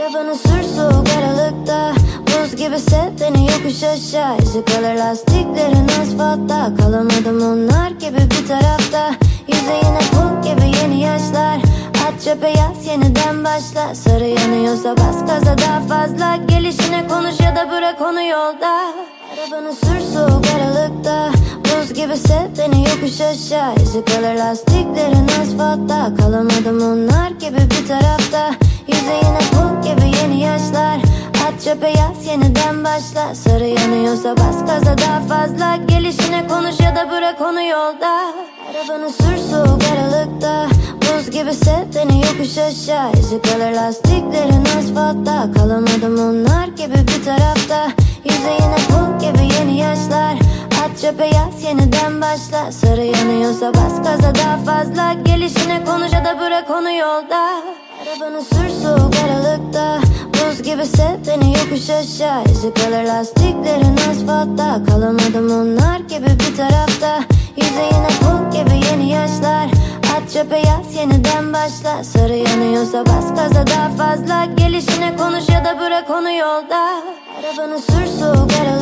Arabanı sür soğuk aralıkta. Buz gibi sev beni yokuş aşağı. İzi kalır lastiklerin asfaltta. Kalamadım onlar gibi bir tarafta. Yüzeyine kum gibi yeni yaşlar. At çöpe yaz yeniden başla. Sarı yanıyorsa bas gaza daha fazla. Gelişine konuş ya da bırak onu yolda. Arabanı sür soğuk aralıkta. Buz gibi sev beni yokuş aşağı. İzi kalır lastiklerin asfaltta. Kalamadım onlar gibi bir tarafta. Yüzeyine Çöpe yaz yeniden başla. Sarı yanıyorsa bas gaza daha fazla. Gelişine konuş ya da bırak onu yolda. Arabanı sür soğuk aralıkta. Buz gibi sev beni yokuş aşağı. İzi kalır lastiklerin asfaltta. Kalamadım onlar gibi bir tarafta. Yüzeyine kum gibi yeni yaşlar. At çöpe yaz yeniden başla. Sarı yanıyorsa bas gaza daha fazla. Gelişine konuş ya da bırak onu yolda. Arabanı sür soğuk aralıkta Sev beni yokuş aşağı. İzi kalır lastiklerin asfaltta. Kalamadım onlar gibi bir tarafta. Yüzeyine kum gibi yeni yaşlar. At çöpe yaz yeniden başla. Sarı yanıyorsa bas gaza daha fazla. Gelişine konuş ya da bırak onu yolda. Arabanı sür soğuk aralıkta